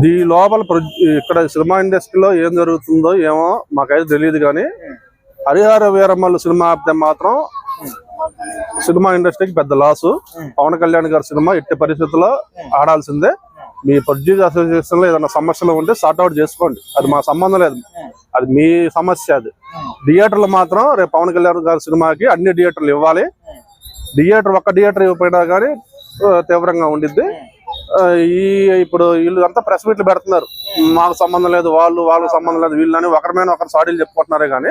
దీ లోపల ఇక్కడ సినిమా ఇండస్ట్రీలో ఏం జరుగుతుందో ఏమో మాకైతే తెలియదు కానీ హరిహర వీరమ్మలు సినిమా ఆపితే మాత్రం సినిమా ఇండస్ట్రీకి పెద్ద లాసు. పవన్ కళ్యాణ్ గారి సినిమా ఎట్టి పరిస్థితుల్లో ఆడాల్సిందే. మీ ప్రొడ్యూస్ అసోసియేషన్లో ఏదైనా సమస్యలు ఉంటే సార్ట్అవుట్ చేసుకోండి. అది మా సంబంధం లేదు. అది మీ సమస్య అది. థియేటర్లు మాత్రం రేపు పవన్ కళ్యాణ్ గారి సినిమాకి అన్ని థియేటర్లు ఇవ్వాలి. థియేటర్ ఒక్క థియేటర్ ఇవ్వకపోయినా కానీ తీవ్రంగా ఉండిద్ది. ఈ ఇప్పుడు వీళ్ళు అంతా ప్రెస్ మీట్లు పెడుతున్నారు. మాకు సంబంధం లేదు వాళ్ళు వాళ్ళకి సంబంధం లేదు వీళ్ళని ఒకరి మీద ఒకరు సాడీలు చెప్పుకుంటున్నారే కానీ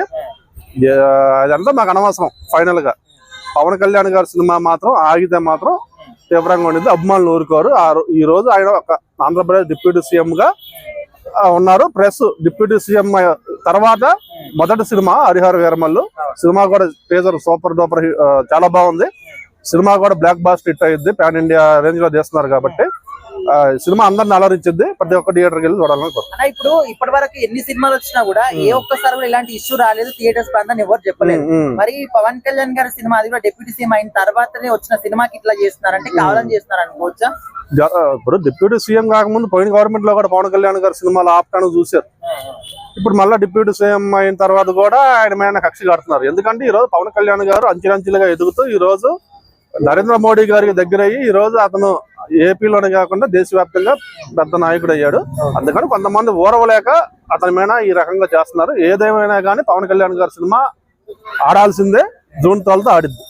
అదంతా మాకు అనవసరం ఫైనల్గా. పవన్ కళ్యాణ్ గారి సినిమా మాత్రం ఆగితే మాత్రం తీవ్రంగా ఉండింది అభిమానులు ఊరుకోరు. ఆ ఈ రోజు ఆయన ఒక ఆంధ్రప్రదేశ్ డిప్యూటీ సీఎం గా ఉన్నారు. ప్రెస్ డిప్యూటీ సీఎం తర్వాత మొదటి సినిమా హరిహర వీరమల్లు. సినిమా కూడా టీజర్ సూపర్ డూపర్ చాలా బాగుంది. సినిమా కూడా బ్లాక్ బాస్ట్ హిట్ అయ్యింది పాన్ ఇండియా రేంజ్లో చేస్తున్నారు కాబట్టి. సినిమా అందరిని అలరించింది. ప్రతి ఒక్క థియేటర్కి వెళ్ళి చూడాలని కోరుకుంటున్నాను. అన్న ఇప్పుడు ఇప్పటి వరకు ఎన్ని సినిమాలు వచ్చినా కూడా ఏ ఒక్కసారి కూడా ఇలాంటి ఇష్యూ రాలేదు థియేటర్స్ ప్రాంతాన్ని ఎవరు చెప్పలేదు. మరి పవన్ కళ్యాణ్ గారి సినిమా అది కూడా డిప్యూటీ సీఎం అయిన తర్వాతనే వచ్చిన సినిమాకి ఇట్లా చేస్తున్నారంటే కావాలని చేస్తున్నారు అనుకోవచ్చా ఇప్పుడు డిప్యూటీ సీఎం కాకముందు పోయిన గవర్నమెంట్లో కూడా పవన్ కళ్యాణ్ గారి సినిమాలు ఆపటానికి చూశారు. ఇప్పుడు మళ్ళీ డిప్యూటీ సీఎం అయిన తర్వాత కూడా ఆయన మీద కక్ష కడుతున్నారు. ఎందుకంటే ఈ రోజు పవన్ కళ్యాణ్ గారు అంచెలంచెలుగా ఎదుగుతూ ఈ రోజు నరేంద్ర మోడీ గారికి దగ్గరయ్యి ఈ రోజు అతను ఏపీలోనే కాకుండా దేశవ్యాప్తంగా పెద్ద నాయకుడు అయ్యాడు. అందుకని కొంతమంది ఊరవలేక అతని మీద ఈ రకంగా చేస్తున్నారు. ఏదేమైనా కానీ పవన్ కళ్యాణ్ గారి సినిమా ఆడాల్సిందే. జూన్ తోలతో ఆడిద్ది.